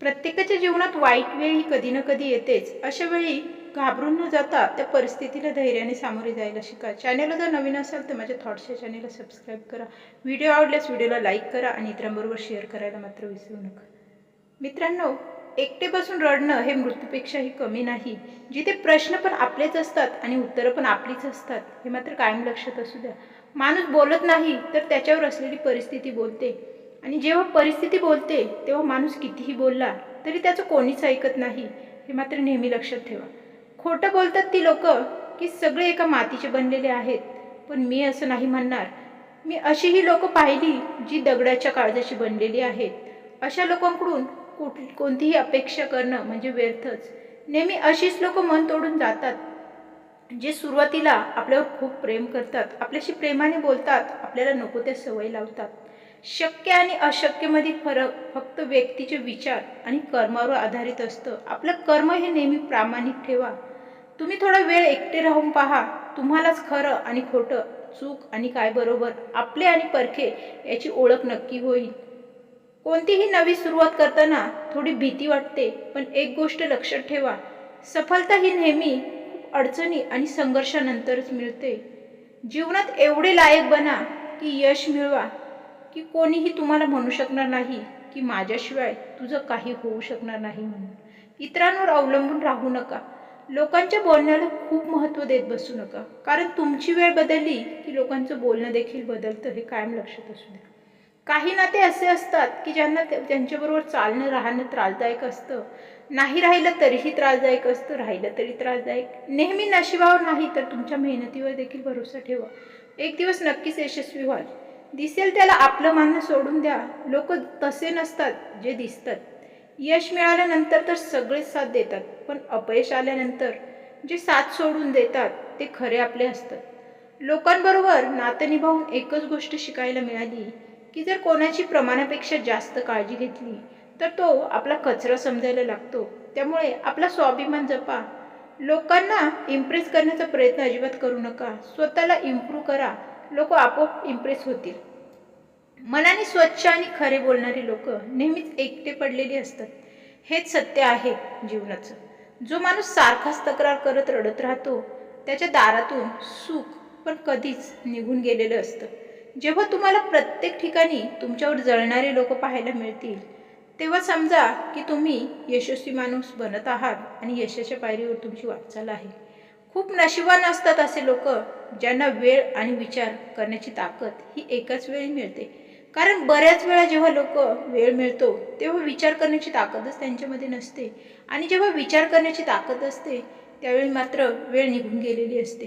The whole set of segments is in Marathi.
प्रत्येकाच्या जीवनात वाईट वेळ ही कधी ना कधी येतेच. अशा वेळी घाबरून न जाता त्या परिस्थितीला धैर्याने सामोरे जायला शिका. चॅनेलला जर नवीन असाल तर माझ्या थॉट्सच्या चॅनेलला सबस्क्राईब करा. व्हिडिओ आवडल्यास व्हिडिओला लाईक करा आणि इतरांबरोबर शेअर करायला मात्र विसरू नका. मित्रांनो एकटे बसून रडणं हे मृत्यूपेक्षाही कमी नाही. जिथे प्रश्न पण आपलेच असतात आणि उत्तरं पण आपलीच असतात हे मात्र कायम लक्षात असू द्या. माणूस बोलत नाही तर त्याच्यावर असलेली परिस्थिती बोलते. आणि जेव्हा परिस्थिती बोलते तेव्हा माणूस कितीही बोलला तरी त्याचं कोणीच ऐकत नाही. हे मात्र नेहमी लक्षात ठेवा. खोटं बोलतात ती लोक की सगळे एका मातीचे बनलेले आहेत. पण मी असं नाही म्हणणार. मी अशीही लोक पाहिली जी दगडाच्या काळजाची बनलेली आहेत. अशा लोकांकडून कुठ कोणतीही अपेक्षा करणं म्हणजे व्यर्थच. नेहमी अशीच लोक मन तोडून जातात जे सुरुवातीला आपल्यावर खूप प्रेम करतात. आपल्याशी प्रेमाने बोलतात आपल्याला नको त्या सवय लावतात. शक्य आणि अशक्यमध्ये फरक फक्त व्यक्तीचे विचार आणि कर्मावर आधारित असतं. आपलं कर्म हे नेहमी प्रामाणिक ठेवा. तुम्ही थोडा वेळ एकटे राहून पहा. तुम्हालाच खरं आणि खोटं चूक आणि काय बरोबर आपले आणि परखे याची ओळख नक्की होईल. कोणतीही नवी सुरुवात करताना थोडी भीती वाटते पण एक गोष्ट लक्षात ठेवा. सफलता ही नेहमी खूप अडचणी आणि संघर्षानंतरच मिळते. जीवनात एवढे लायक बना की यश मिळवा. की कोणीही तुम्हाला म्हणू शकणार नाही की माझ्याशिवाय तुझं काही होऊ शकणार नाही म्हणून. इतरांवर अवलंबून राहू नका. लोकांच्या बोलण्याला खूप महत्त्व देत बसू नका. कारण तुमची वेळ बदलली की लोकांचं बोलणं देखील बदलतं हे कायम लक्षात असू द्या. काही नाते असे असतात की ज्यांना त्यांच्याबरोबर चालणं राहणं त्रासदायक असतं. नाही राहिलं तरीही त्रासदायक असतं राहिलं तरी त्रासदायक. नेहमी नशिबावर नाही तर तुमच्या मेहनतीवर देखील भरोसा ठेवा. एक दिवस नक्कीच यशस्वी व्हाल. दिसेल त्याला आपलं मानणं सोडून द्या. लोक तसे नसतात जे दिसतात. यश मिळाल्यानंतर तर सगळेच साथ देतात पण अपयश आल्यानंतर जे साथ सोडून देतात ते खरे आपले असतात. लोकांबरोबर नातं निभावून एकच गोष्ट शिकायला मिळाली की जर कोणाची प्रमाणापेक्षा जास्त काळजी घेतली तर तो आपला कचरा समजायला लागतो. त्यामुळे आपला स्वाभिमान जपा. लोकांना इम्प्रेस करण्याचा प्रयत्न अजिबात करू नका. स्वतःला इम्प्रूव्ह करा. लोक आपोआप इम्प्रेस होतील. मनाने स्वच्छ आणि खरे बोलणारी लोक नेहमीच एकटे पडलेली असतात. हेच सत्य आहे जीवनाचं. जो माणूस सारखाच तक्रार करत रडत राहतो त्याच्या दारातून सुख पण कधीच निघून गेलेलं असतं. जेव्हा तुम्हाला प्रत्येक ठिकाणी तुमच्यावर जळणारे लोक पाहायला मिळतील तेव्हा समजा की तुम्ही यशस्वी माणूस बनत आहात आणि यशाच्या पायरीवर तुमची वाटचाल आहे. खूप नशिबान असतात असे लोक ज्यांना वेळ आणि विचार करण्याची ताकद ही एकाच वेळी मिळते. कारण बऱ्याच वेळा जेव्हा लोक वेळ मिळतो तेव्हा विचार करण्याची ताकदच त्यांच्यामध्ये नसते. आणि जेव्हा विचार करण्याची ताकद असते त्यावेळी मात्र वेळ निघून गेलेली असते.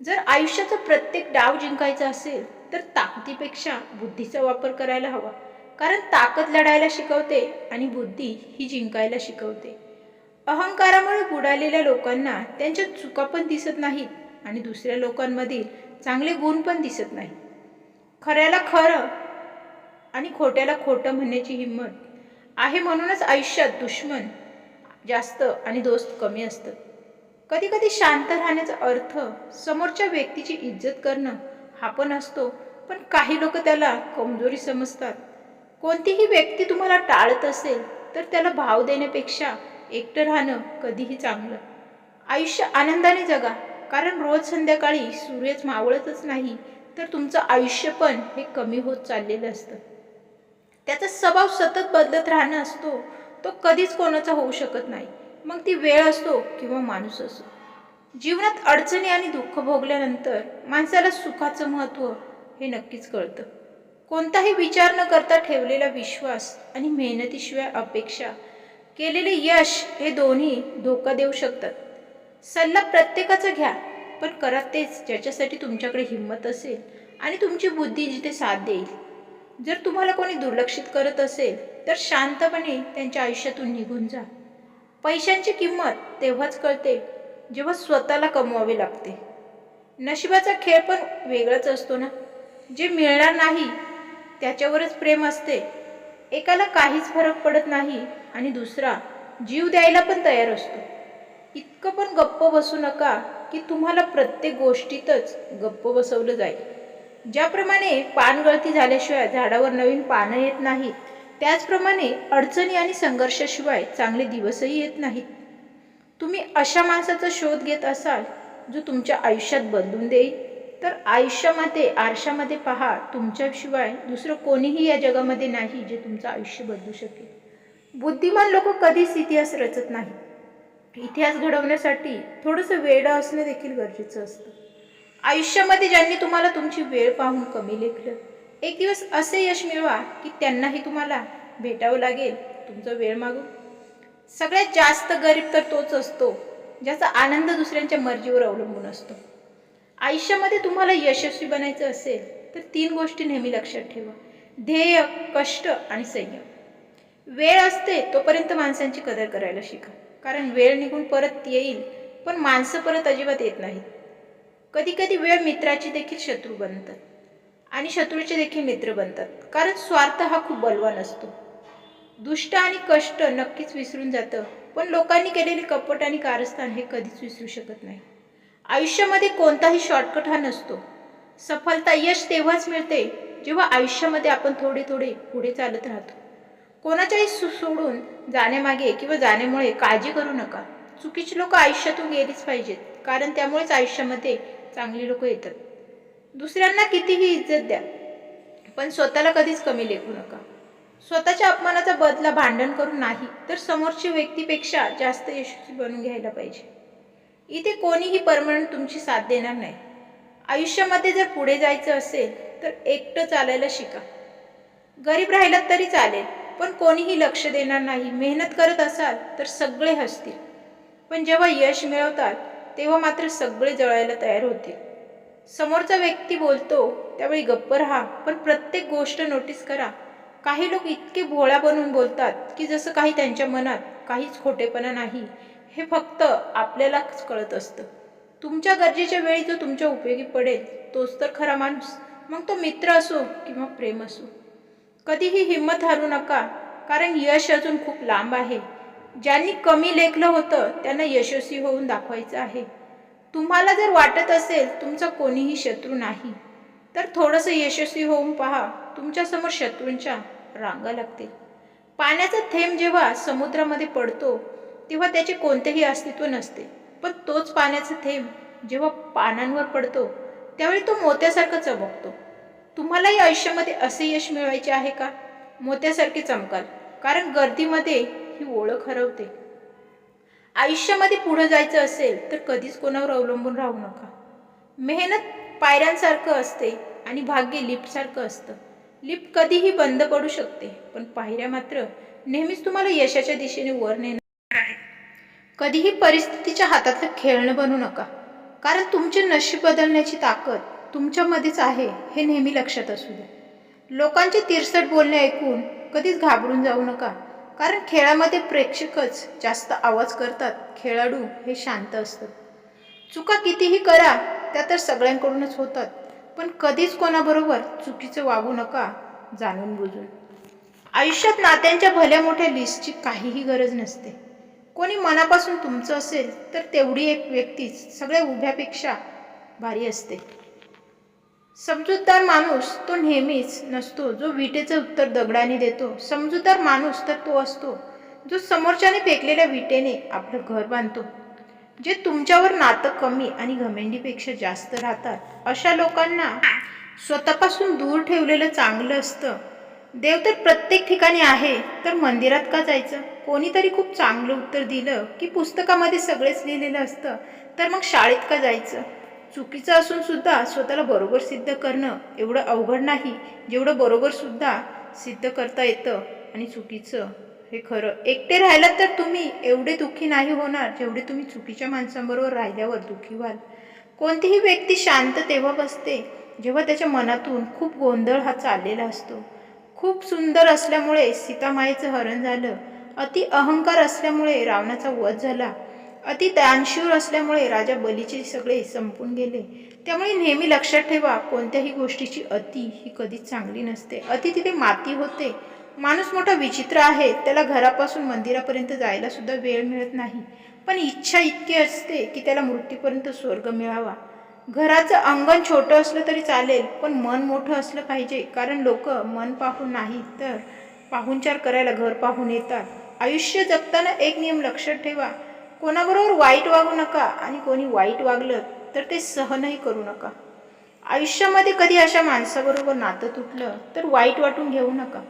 जर आयुष्याचा प्रत्येक डाव जिंकायचा असेल तर ताकदीपेक्षा बुद्धीचा वापर करायला हवा. कारण ताकद लढायला शिकवते आणि बुद्धी ही जिंकायला शिकवते. अहंकारामुळे बुडालेल्या लोकांना त्यांच्या चुका पण दिसत नाहीत आणि दुसऱ्या लोकांमधील चांगले गुण पण दिसत नाही खऱ्याला खरं आणि खोट्याला खोटं म्हणण्याची हिंमत आहे म्हणूनच आयुष्यात दुश्मन जास्त आणि दोस्त कमी असतं. कधी कधी शांत राहण्याचा अर्थ समोरच्या व्यक्तीची इज्जत करणं हा पण असतो पण काही लोक त्याला कमजोरी समजतात. कोणतीही व्यक्ती तुम्हाला टाळत असेल तर त्याला भाव देण्यापेक्षा एकटं राहणं कधीही चांगलं. आयुष्य आनंदाने जगा. कारण रोज संध्याकाळी सूर्यच मावळतच नाही तर तुमचं आयुष्य पण हे कमी होत चाललेलं असतं. त्याचा स्वभाव सतत बदलत राहणं असतो तो कधीच कोणाचा होऊ शकत नाही. मग ती वेळ असतो किंवा माणूस असो. जीवनात अडचणी आणि दुःख भोगल्यानंतर माणसाला सुखाचं महत्त्व हे नक्कीच कळतं. कोणताही विचार न करता ठेवलेला विश्वास आणि मेहनतीशिवाय अपेक्षा केलेले यश हे दोन्ही धोका देऊ शकतात. सल्ला प्रत्येकाचा घ्या पण करा तेच ज्याच्यासाठी तुमच्याकडे हिंमत असेल आणि तुमची बुद्धी जिथे साथ देईल. जर तुम्हाला कोणी दुर्लक्षित करत असेल तर शांतपणे त्यांच्या आयुष्यातून निघून जा. पैशांची किंमत तेव्हाच कळते जेव्हा स्वतःला कमवावे लागते. नशिबाचा खेळ पण वेगळाच असतो ना? जे मिळणार नाही त्याच्यावरच प्रेम असते. एकाला काहीच फरक पडत नाही आणि दुसरा जीव द्यायला पण तयार असतो. इतकं पण गप्प बसू नका की तुम्हाला प्रत्येक गोष्टीतच गप्प बसवलं जाईल. ज्याप्रमाणे पानगळती झाल्याशिवाय झाडावर नवीन पानं येत नाहीत त्याचप्रमाणे अडचणी आणि संघर्षाशिवाय चांगले दिवसही येत नाहीत. तुम्ही अशा माणसाचा शोध घेत असाल जो तुमच्या आयुष्यात बदलून देईल. तर आयुष्यामध्ये आरशामध्ये पहा तुमच्याशिवाय दुसरं कोणीही या जगामध्ये नाही जे तुमचं आयुष्य बदलू शकेल. बुद्धिमान लोक कधीच इतिहास रचत नाही इतिहास घडवण्यासाठी थोडंसं वेळ असणं देखील गरजेचं असतं. आयुष्यामध्ये ज्यांनी तुम्हाला तुमची वेळ पाहून कमी लेखलं एक दिवस असे यश मिळवा की त्यांनाही तुम्हाला भेटावं लागेल तुमचा वेळ मागून. सगळ्यात जास्त गरीब तर तोच असतो ज्याचा आनंद दुसऱ्यांच्या मर्जीवर अवलंबून असतो. आयुष्यामध्ये तुम्हाला यशस्वी बनायचं असेल तर तीन गोष्टी नेहमी लक्षात ठेवा. ध्येय कष्ट आणि संयम. वेळ असते तोपर्यंत माणसांची कदर करायला शिका. कारण वेळ निघून परत येईल पण माणसं परत अजिबात येत नाहीत. कधी कधी वेळ मित्राची देखील शत्रू बनतात आणि शत्रूचे देखील मित्र बनतात. कारण स्वार्थ हा खूप बलवान असतो. दुष्ट आणि कष्ट नक्कीच विसरून जातं पण लोकांनी केलेले कपट आणि कारस्थान हे कधीच विसरू शकत नाही. आयुष्यामध्ये कोणताही शॉर्टकट हा नसतो. सफलता यश तेव्हाच मिळते जेव्हा आयुष्यामध्ये आपण थोडे थोडे पुढे चालत राहतो. कोणाच्याही सु सोडून जाण्यामागे किंवा जाण्यामुळे काळजी करू नका. चुकीची लोक आयुष्यातून गेलीच पाहिजेत कारण त्यामुळेच आयुष्यामध्ये चांगली लोक येतात. दुसऱ्यांना कितीही इज्जत द्या पण स्वतःला कधीच कमी लेखू नका. स्वतःच्या अपमानाचा बदला भांडण करून नाही तर समोरच्या व्यक्तीपेक्षा जास्त यशस्वी बनून घ्यायला पाहिजे. इथे कोणीही परमनंट तुमची साथ देणार नाही. आयुष्यामध्ये जर पुढे जायचं असेल तर एकटं चालायला शिका. गरीब राहिलात तरी चालेल पण कोणीही लक्ष देणार नाही. मेहनत करत असाल तर सगळे हसतील. पण जेव्हा यश मिळवतात तेव्हा मात्र सगळे जळायला तयार होतील. समोरचा व्यक्ती बोलतो त्यावेळी गप्प राहा पण प्रत्येक गोष्ट नोटीस करा. काही लोक इतके भोळा बनून बोलतात की जसं काही त्यांच्या मनात काहीच खोटेपणा नाही. हे फक्त आपल्यालाच कळत असतं. तुमच्या गरजेच्या वेळी जो तुमच्या उपयोगी पडेल तोच तर खरा माणूस. मग तो मित्र असो किंवा प्रेम असो. कधीही हिंमत हारू नका कारण यश अजून खूप लांब आहे. ज्यांनी कमी लेखलं होतं त्यांना यशस्वी होऊन दाखवायचं आहे. तुम्हाला जर वाटत असेल तुमचा कोणीही शत्रू नाही तर थोडंसं यशस्वी होऊन पहा. तुमच्यासमोर शत्रूंच्या रांगा लागतील. पाण्याचा थेंब जेव्हा समुद्रामध्ये पडतो तेव्हा त्याचे कोणतेही अस्तित्व नसते. पण तोच पाण्याचा थेंब जेव्हा पानांवर पडतो त्यावेळी तो मोत्यासारखा चमकतो. तुम्हालाही आयुष्यामध्ये असे यश मिळवायचे आहे का? मोत्यासारखे चमकाल कारण गर्दीमध्ये ही ओळख हरवते. आयुष्यामध्ये पुढं जायचं असेल तर कधीच कोणावर अवलंबून राहू नका. मेहनत पायऱ्यांसारखं असते आणि भाग्य लिफ्टसारखं असतं. लिफ्ट कधीही बंद पडू शकते पण पायऱ्या मात्र नेहमीच तुम्हाला यशाच्या दिशेने वर नेणार कधीही परिस्थितीच्या हातातलं खेळणं बनू नका. कारण तुमचे नशीब बदलण्याची ताकद तुमच्यामध्येच आहे हे नेहमी लक्षात असू द्या. लोकांचे तिरसट बोलणे ऐकून कधीच घाबरून जाऊ नका. कारण खेळामध्ये प्रेक्षकच जास्त आवाज करतात खेळाडू हे शांत असतात. चुका कितीही करा त्या तर सगळ्यांकडूनच होतात. पण कधीच कोणाबरोबर चुकीचं वागू नका जाणून बुजून. आयुष्यात नात्यांच्या भल्या मोठ्या लिस्टची काहीही गरज नसते. कोणी मनापासून तुमचं असेल तर तेवढी एक व्यक्तीच सगळ्या उभ्यापेक्षा भारी असते. समजूतदार माणूस तो नेहमीच नसतो जो विटेचं उत्तर दगडाने देतो. समजूतदार माणूस तर तो असतो जो समोरच्याने फेकलेल्या विटेने आपलं घर बांधतो. जे तुमच्यावर नातं कमी आणि घमेंडीपेक्षा जास्त राहतात अशा लोकांना स्वतःपासून दूर ठेवलेलं चांगलं असतं. देव तर प्रत्येक ठिकाणी आहे. तर मंदिरात का जायचं? कोणीतरी खूप चांगलं उत्तर दिलं की पुस्तकामध्ये सगळेच लिहिलेलं असतं. तर मग शाळेत का जायचं? चुकीचं असून सुद्धा स्वतःला बरोबर सिद्ध करणं एवढं अवघड नाही. जेवढं बरोबर सुद्धा सिद्ध करता येतं आणि चुकीचं हे खरं. एकटे राहिलात तर तुम्ही एवढे दुःखी नाही होणार जेवढे तुम्ही चुकीच्या माणसांबरोबर राहिल्यावर दुःखी व्हाल. कोणतीही व्यक्ती शांत तेव्हा बसते जेव्हा त्याच्या मनातून खूप गोंधळ हा चाललेला असतो. खूप सुंदर असल्यामुळे सीतामाईचं हरण झालं. अति अहंकार असल्यामुळे रावणाचा वध झाला. अति दानशूर असल्यामुळे राजा बलीचे सगळे संपून गेले. त्यामुळे नेहमी लक्षात ठेवा कोणत्याही गोष्टीची अति ही कधीच चांगली नसते. अति तिथे माती होते. माणूस मोठा विचित्र आहे. त्याला घरापासून मंदिरापर्यंत जायला सुद्धा वेळ मिळत नाही. पण इच्छा इतकी असते की त्याला मृत्यूपर्यंत स्वर्ग मिळावा. घराचं अंगण छोटं असलं तरी चालेल पण मन मोठं असलं पाहिजे. कारण लोक मन पाहून नाही तर पाहुणचार करायला घर पाहून येतात. आयुष्य जगताना एक नियम लक्षात ठेवा. कोणाबरोबर वाईट वागू नका आणि कोणी वाईट वागलं तर ते सहनही करू नका. आयुष्यामध्ये कधी अशा माणसाबरोबर नातं तुटलं तर वाईट वाटून घेऊ नका.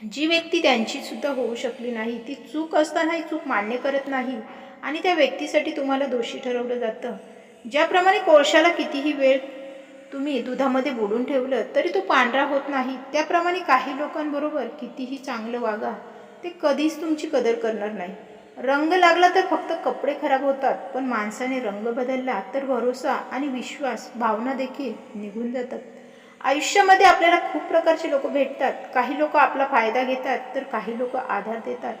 जी व्यक्ती त्यांची सुद्धा होऊ शकली नाही ती चूक असतानाही चूक मान्य करत नाही आणि त्या व्यक्तीसाठी तुम्हाला दोषी ठरवलं जातं. ज्याप्रमाणे कोळशाला कितीही वेळ तुम्ही दुधामध्ये बुडून ठेवलं तरी तो पांढरा होत नाही. त्याप्रमाणे काही लोकांबरोबर कितीही चांगलं वागा ते कधीच तुमची कदर करणार नाही. रंग लागला तर फक्त कपडे खराब होतात पण माणसाने रंग बदलला तर भरोसा आणि विश्वास भावना देखील निघून जातात. आयुष्यामध्ये आपल्याला खूप प्रकारचे लोक भेटतात. काही लोक आपला फायदा घेतात तर काही लोक आधार देतात.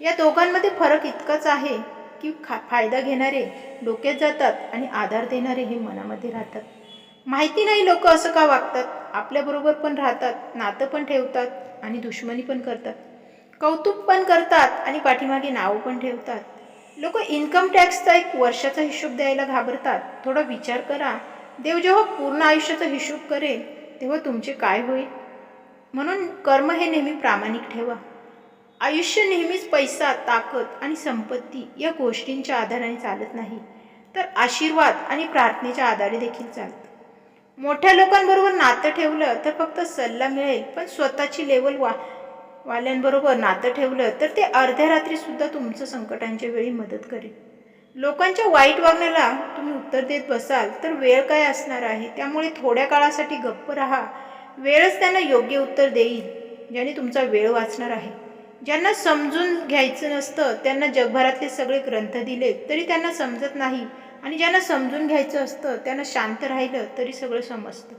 या दोघांमध्ये फरक इतकाच आहे की खा फायदा घेणारे डोक्यात जातात आणि आधार देणारे हे मनामध्ये राहतात. माहिती नाही लोक असं का वागतात? आपल्याबरोबर पण राहतात नातं पण ठेवतात आणि दुश्मनी पण करतात. कौतुक पण करतात आणि पाठीमागे नावं पण ठेवतात. लोक इन्कम टॅक्सचा एक वर्षाचा हिशोब द्यायला घाबरतात. थोडा विचार करा. देव जेव्हा पूर्ण आयुष्याचा हिशोब करेल तेव्हा तुमचे काय होईल? म्हणून कर्म हे नेहमी प्रामाणिक ठेवा. आयुष्य नेहमीच पैसा ताकद आणि संपत्ती या गोष्टींच्या आधाराने चालत नाही. तर आशीर्वाद आणि प्रार्थनेच्या आधारे देखील चालतं. मोठ्या लोकांबरोबर नातं ठेवलं तर फक्त सल्ला मिळेल पण स्वतःची लेवल वा वाल्यांबरोबर नातं ठेवलं तर ते अर्ध्या रात्रीसुद्धा तुमचं संकटांच्या वेळी मदत करेल. लोकांच्या वाईट वागण्याला तुम्ही उत्तर देत बसाल तर वेळ काय असणार आहे? त्यामुळे थोड्या काळासाठी गप्प राहा. वेळच त्यांना योग्य उत्तर देईल ज्याने तुमचा वेळ वाचणार आहे. ज्यांना समजून घ्यायचं नसतं त्यांना जगभरातले सगळे ग्रंथ दिले तरी त्यांना समजत नाही. आणि ज्यांना समजून घ्यायचं असतं त्यांना शांत राहिलं तरी सगळं समजतं.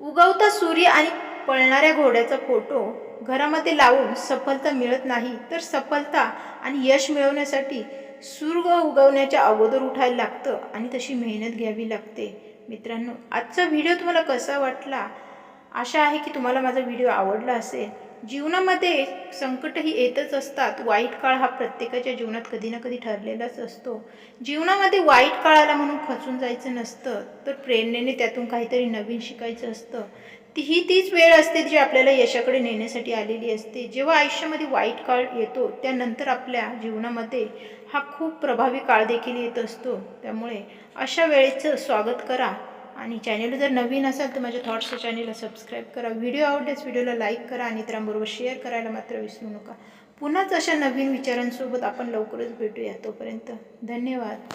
उगवता सूर्य आणि पळणाऱ्या घोड्याचा फोटो घरामध्ये लावून सफलता मिळत नाही तर सफलता आणि यश मिळवण्यासाठी सूर्य उगवण्याच्या अगोदर उठायला लागतं आणि तशी मेहनत घ्यावी लागते. मित्रांनो आजचा व्हिडिओ तुम्हाला कसा वाटला? आशा आहे की तुम्हाला माझा व्हिडिओ आवडला असेल. जीवनामध्ये संकटही येतच असतात. वाईट काळ हा प्रत्येकाच्या जीवनात कधी ना कधी ठरलेलाच असतो. जीवनामध्ये वाईट काळाला म्हणून खचून जायचं नसतं तर प्रेरणेने त्यातून काहीतरी नवीन शिकायचं असतं. ती ही तीच वेळ असते जी आपल्याला यशाकडे नेण्यासाठी आलेली असते. जेव्हा आयुष्यामध्ये वाईट काळ येतो त्यानंतर आपल्या जीवनामध्ये हा खूप प्रभावी काळ देखील येत असतो. त्यामुळे अशा वेळेचं स्वागत करा. आणि चॅनल जर नवीन असाल तर माझ्या थॉट्सच्या चॅनलला सबस्क्राईब करा. व्हिडिओ आवडल्यास व्हिडिओला लाईक करा आणि इतरांबरोबर शेअर करायला मात्र विसरू नका. पुन्हाच अशा नवीन विचारांसोबत आपण लवकरच भेटूया. तोपर्यंत धन्यवाद.